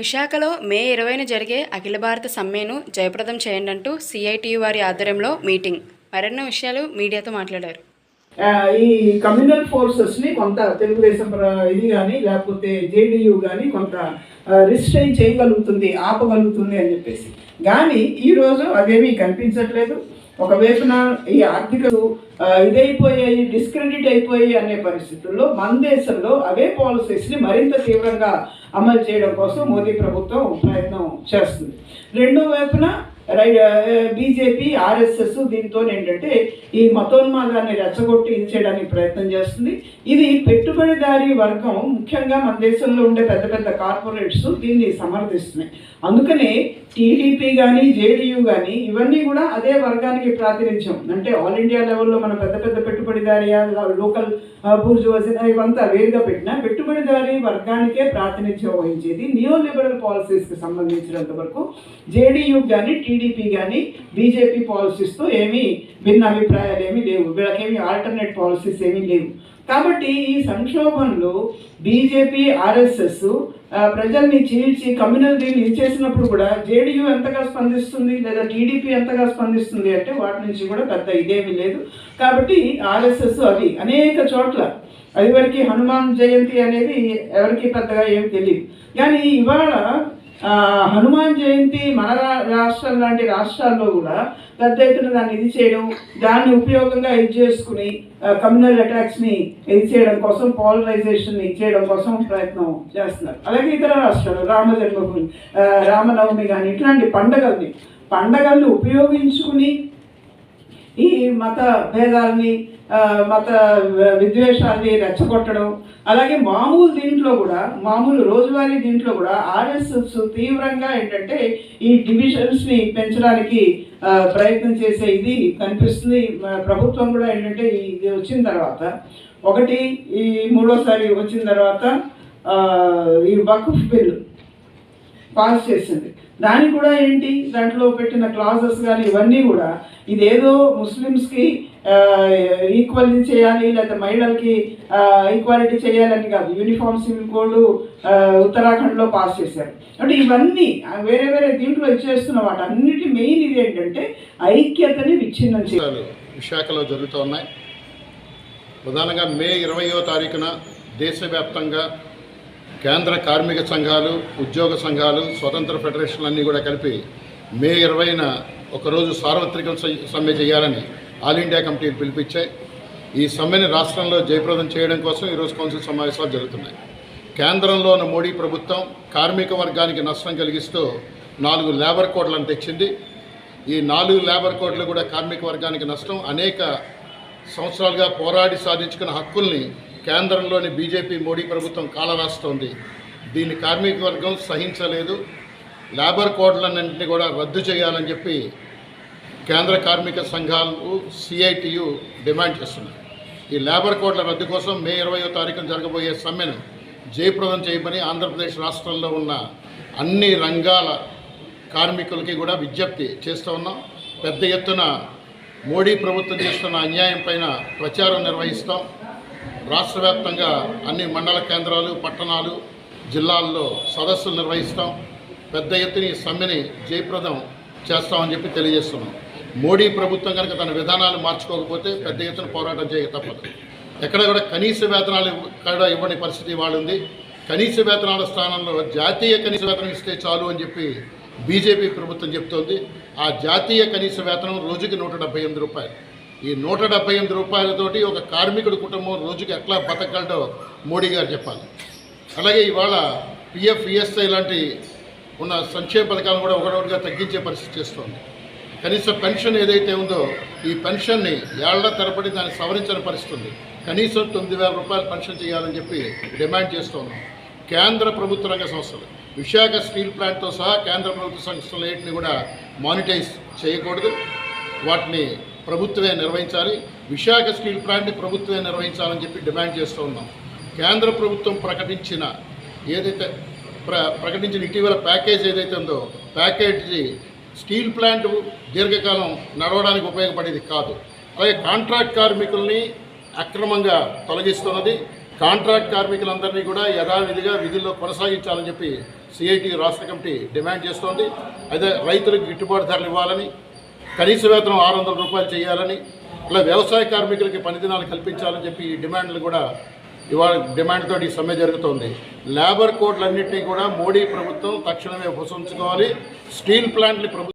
విశాఖలో మే ఇరవైన జరిగే అఖిల భారత సమ్మెను జయప్రదం చేయండి అంటూ సిఐటి వారి ఆధ్వర్యంలో మీటింగ్. మరెన్నో విషయాలు మీడియాతో మాట్లాడారు. ఈ కమ్యూనల్ ఫోర్సెస్ని కొంత తెలుగుదేశం ఇది కానీ లేకపోతే జేడీయూ కానీ కొంత రిస్ట్రైన్ చేయగలుగుతుంది ఆపగలుగుతుంది అని చెప్పేసి. కానీ ఈరోజు అదేమీ కనిపించట్లేదు. ఒకవైపున ఈ ఆర్థిక ఇదైపోయాయి డిస్క్రెడిట్ అయిపోయాయి అనే పరిస్థితుల్లో మన దేశంలో అవే పాలసీస్ని మరింత తీవ్రంగా అమలు చేయడం కోసం మోదీ ప్రభుత్వం ప్రయత్నం చేస్తుంది. రెండో వైపున బీజేపీ ఆర్ఎస్ఎస్ దీంతో ఏంటంటే ఈ మతోన్మాదాన్ని రెచ్చగొట్టి ఇది ప్రయత్నం చేస్తుంది. ఇది పెట్టుబడిదారీ వర్గం ముఖ్యంగా మన దేశంలో ఉండే పెద్ద పెద్ద కార్పొరేట్స్ దీన్ని సమర్థిస్తున్నాయి. అందుకనే టీడీపీ కానీ జేడీయూ కానీ ఇవన్నీ కూడా అదే వర్గానికి ప్రాతినిధ్యం. అంటే ఆల్ ఇండియా లెవెల్లో మన పెద్ద పెద్ద పెట్టుబడిదారి లోకల్ బూర్జువసిన ఇవంతా వేరుగా పెట్టిన పెట్టుబడిదారీ వర్గానికే ప్రాతినిధ్యం వహించేది నియో లిబరల్ పాలసీస్కి సంబంధించినంత వరకు. జేడీయూ కానీ టీడీపీ కానీ బీజేపీ పాలసీస్తో ఏమీ భిన్న అభిప్రాయాలు ఏమీ లేవు. వీళ్ళకేమి ఆల్టర్నేట్ పాలసీస్ ఏమీ లేవు. కాబట్టి ఈ సంక్షోభంలో బీజేపీ ఆర్ఎస్ఎస్ ప్రజల్ని చీల్చి కమ్యూనల్ దీన్ని ఇచ్చేసినప్పుడు కూడా జేడీయూ ఎంతగా స్పందిస్తుంది లేదా టీడీపీ ఎంతగా స్పందిస్తుంది అంటే వాటి నుంచి కూడా పెద్ద ఇదేమీ లేదు. కాబట్టి ఆర్ఎస్ఎస్ అవి అనేక చోట్ల అది వరకు హనుమాన్ జయంతి అనేది ఎవరికి పెద్దగా ఏమి తెలియదు కానీ ఇవాళ హనుమాన్ జయంతి మన రాష్ట్రం లాంటి రాష్ట్రాల్లో కూడా పెద్ద ఎత్తున దాన్ని ఇది చేయడం దాన్ని ఉపయోగంగా ఇది చేసుకుని కమ్యూనల్ అటాక్స్ని ఇది చేయడం కోసం పాలరైజేషన్ చేయడం కోసం ప్రయత్నం చేస్తున్నారు. అలాగే ఇతర రాష్ట్రాలు రామ జన్మభూమి రామనవమి కానీ ఇట్లాంటి పండగల్ని పండగల్ని ఉపయోగించుకుని ఈ మత భేదాల్ని మత విద్వేషాన్ని విద్వేషాల్ని రెచ్చగొట్టడం అలాగే మామూలు దీంట్లో కూడా మామూలు రోజువారీ దీంట్లో కూడా ఆర్ఎస్ఎస్ తీవ్రంగా ఏంటంటే ఈ డివిజన్స్ని పెంచడానికి ప్రయత్నం చేసే ఇది కనిపిస్తుంది. ప్రభుత్వం కూడా ఏంటంటే ఇది వచ్చిన తర్వాత ఒకటి ఈ మూడోసారి వచ్చిన తర్వాత ఈ వక్ఫ్ బిల్లు పాస్ చేసింది. దానికి కూడా ఏంటి? దాంట్లో పెట్టిన క్లాజెస్ కానీ ఇవన్నీ కూడా ఇదేదో ముస్లిమ్స్కి ఈక్వల్ చేయాలి లేదా మహిళలకి ఈక్వాలిటీ చేయాలని కాదు. యూనిఫామ్ సివిల్ కోడ్ ఉత్తరాఖండ్లో పాస్ చేశారు. అంటే ఇవన్నీ వేరే వేరే దీంట్లో ఇచ్చేస్తున్న వాటి అన్నిటి మెయిన్ ఇది ఏంటంటే ఐక్యతని విచ్ఛిన్నం చేయాలి. విశాఖలో జరుగుతూ ఉన్నాయి. ప్రధానంగా మే ఇరవయో తారీఖున దేశవ్యాప్తంగా కేంద్ర కార్మిక సంఘాలు ఉద్యోగ సంఘాలు స్వతంత్ర ఫెడరేషన్లు అన్నీ కూడా కలిపి మే ఇరవైన ఒకరోజు సార్వత్రిక సమ్మె చేయాలని ఆల్ ఇండియా కమిటీ పిలిపించాయి. ఈ సమ్మెని రాష్ట్రంలో జయప్రదం చేయడం కోసం ఈరోజు కౌన్సిల్ సమావేశాలు జరుగుతున్నాయి. కేంద్రంలో ఉన్న మోడీ ప్రభుత్వం కార్మిక వర్గానికి నష్టం కలిగిస్తూ నాలుగు లేబర్ కోడ్లను తెచ్చింది. ఈ నాలుగు లేబర్ కోడ్లు కూడా కార్మిక వర్గానికి నష్టం. అనేక సంవత్సరాలుగా పోరాడి సాధించుకున్న హక్కుల్ని కేంద్రంలోని బీజేపీ మోడీ ప్రభుత్వం కాలరాస్తోంది దీన్ని కార్మిక వర్గం సహించలేదు. లేబర్ కోడ్లన్నింటినీ కూడా రద్దు చేయాలని చెప్పి కేంద్ర కార్మిక సంఘాలు సిఐటియు డిమాండ్ చేస్తున్నాయి. ఈ లేబర్ కోడ్ల రద్దు కోసం మే ఇరవయో తారీఖున జరగబోయే సమ్మెను జయప్రదం చేయమని ఆంధ్రప్రదేశ్ రాష్ట్రంలో ఉన్న అన్ని రంగాల కార్మికులకి కూడా విజ్ఞప్తి చేస్తూ ఉన్నాం. పెద్ద ఎత్తున మోడీ ప్రభుత్వం చేస్తున్న అన్యాయం పైన ప్రచారం నిర్వహిస్తాం. రాష్ట్ర వ్యాప్తంగా అన్ని మండల కేంద్రాలు పట్టణాలు జిల్లాల్లో సదస్సులు నిర్వహిస్తాం. పెద్ద ఎత్తున ఈ సమ్మెని జయప్రదం చేస్తామని చెప్పి తెలియజేస్తున్నాం. మోడీ ప్రభుత్వం కనుక తన విధానాలు మార్చుకోకపోతే పెద్ద ఎత్తున పోరాటం చేయక తప్పదు. ఎక్కడ కూడా కనీస వేతనాలు కూడా ఇవ్వని పరిస్థితి వాళ్ళుంది. కనీస వేతనాల స్థానంలో జాతీయ కనీస వేతనం ఇస్తే చాలు అని చెప్పి బీజేపీ ప్రభుత్వం చెప్తోంది. ఆ జాతీయ కనీస వేతనం రోజుకి నూట డెబ్బై ఎనిమిది రూపాయలు. ఈ నూట డెబ్బై ఎనిమిది రూపాయలతోటి ఒక కార్మికుడి కుటుంబం రోజుకి ఎట్లా బతకగలడో మోడీ గారు చెప్పాలి. అలాగే ఇవాళ పిఎఫ్ ఈఎస్ఐ లాంటి ఉన్న సంక్షేమ పథకాలను కూడా ఒకటొకటిగా తగ్గించే పరిస్థితి చేస్తోంది. కనీస పెన్షన్ ఏదైతే ఉందో ఈ పెన్షన్ని ఏళ్ళ తరబడి దాన్ని సవరించని పరిస్థితి ఉంది. కనీసం తొమ్మిది వేల రూపాయలు పెన్షన్ చేయాలని చెప్పి డిమాండ్ చేస్తున్నాం కేంద్ర ప్రభుత్వ రంగ సంస్థలు విశాఖ స్టీల్ ప్లాంట్తో సహా కేంద్ర ప్రభుత్వ సంస్థలు ఏంటిని కూడా మానిటైజ్ చేయకూడదు. వాటిని ప్రభుత్వమే నిర్వహించాలి విశాఖ స్టీల్ ప్లాంట్ని ప్రభుత్వమే నిర్వహించాలని చెప్పి డిమాండ్ చేస్తూ ఉన్నాం. కేంద్ర ప్రభుత్వం ప్రకటించిన ఏదైతే ప్ర ప్రకటించిన ఇటీవల ప్యాకేజ్ ఏదైతే ఉందో ప్యాకేజీ స్టీల్ ప్లాంట్ దీర్ఘకాలం నడవడానికి ఉపయోగపడేది కాదు. అలాగే కాంట్రాక్ట్ కార్మికుల్ని అక్రమంగా తొలగిస్తున్నది. కాంట్రాక్ట్ కార్మికులందరినీ కూడా యథావిధిగా విధుల్లో కొనసాగించాలని చెప్పి సిఐటి రాష్ట్ర కమిటీ డిమాండ్ చేస్తోంది. అదే రైతులకు గిట్టుబాటు ధరలు ఇవ్వాలని కనీస వేతనం ఆరు వందల రూపాయలు చేయాలని ఇలా వ్యవసాయ కార్మికులకి పనిదినాలు కల్పించాలని చెప్పి ఈ డిమాండ్లు కూడా ఇవాళ డిమాండ్తో ఈ సమ్మె జరుగుతోంది. లేబర్ కోడ్లన్నింటినీ కూడా మోడీ ప్రభుత్వం తక్షణమే ఉపసంచుకోవాలి స్టీల్ ప్లాంట్ని ప్రభుత్వం